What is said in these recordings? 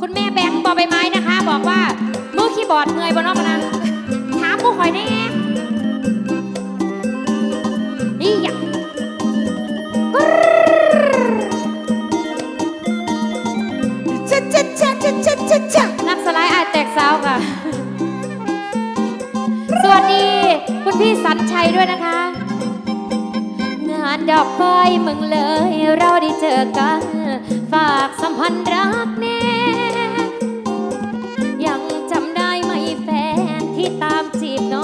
คุณแม่แบงค์บอใบไม้นะคะ บอกว่ามือคีย์บอร์ดเมื่อยบนนอกนันถามผู้คอยแน่นี่อยากจ๊ะจ๊ะจ๊ะจ๊ะจ๊ะจ๊ะจ๊ะนักสไลด์อาจแตกสาวค่ะ สวัสดี คุณพี่สันชัยด้วยนะคะ งานดอกไฟเมึงเลย เราได้เจอกัน ฝากสัมพันธ์รักแน่ ตามจีบน้อง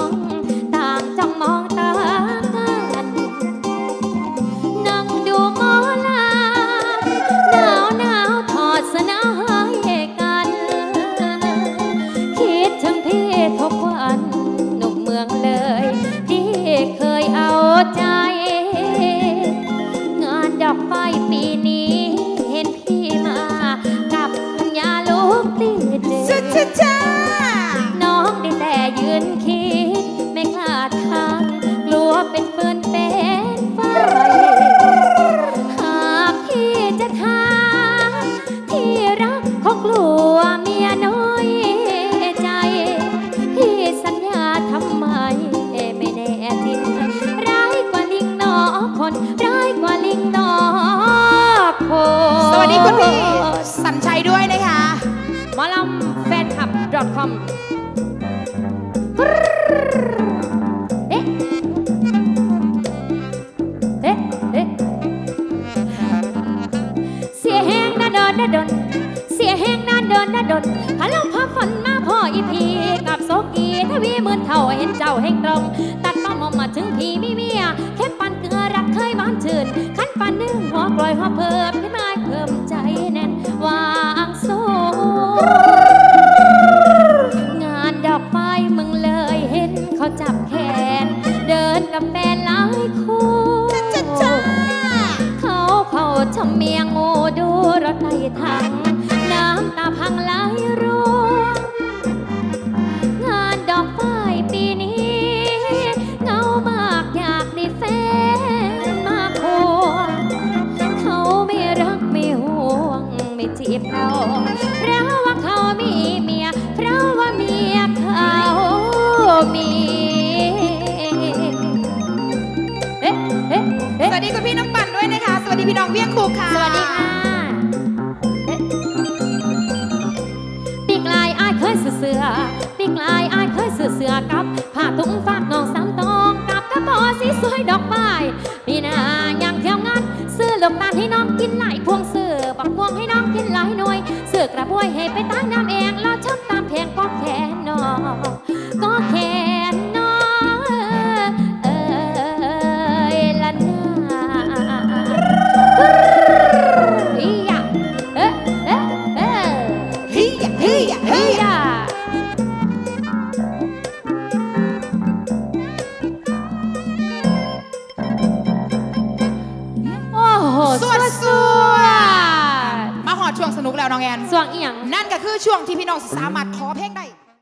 เป็นเฟืนเป็นไฟหากพี่จะทางที่รักเขากลัวเมียน้อยใจ พี่สัญญาทำไมไม่แน่จริงร้ายกว่าลิงนอคนร้ายกว่าลิงนอคนสวัสดีคุณพี่สัญชัยด้วยนะคะหมอลำแฟนคลับ .com ดอนนาดนพะลงพาฝนมาพ่ออีพีกับโซกีทวีหมื่นเท่าเห็นเจ้าแห่งตรง ตัดป้อมออกมาถึงพี่มีเมียแค่ปันเกลือรักเคยหวานชื่นขันปันนึ่งหัวกลอยหัวเพิ่มขึ้นมาเพิ่มใจแน่นวางโซงานดอกไม้มึงเลยเห็นเขาจับแขน เดินกับแฟนหลายคู่จ๊ะจ๊ะเขาเผาชำเมียงงูดูรถไล่ทัง ไม่จีบเราเพราะว่าเขามีเมีย เพราะว่าเมียเขามีเอ๊ะเอ๊ะเอ๊ะสวัสดีคุณพี่น้ำปั่นด้วยนะคะ สวัสดีพี่น้องเวียงคูค่ะสวัสดีค่ะเอ๊ะปีกลายอายเคยเสือเสือปีกลายอายเคยเสือเสือกับผ้าถุงฝากน้องสามตองกับกระบอกสีสวยดอกไม้ปีหน้ายังเที่ยวงา ซื้อกระบวยให้ไปตั้งน้ำเองแล้วชอบตามเพลงก็แค่นอก็แค่นอเอยละนาอีหยะเอ๊ะเอ๊ะเอ๊ะเฮียเฮียเฮีอียหยะโอ้โหสวดส นุกแล้วน้องแอน ส่วงเอียง นั่นก็คือช่วงที่พี่น้องสามารถขอเพลงได้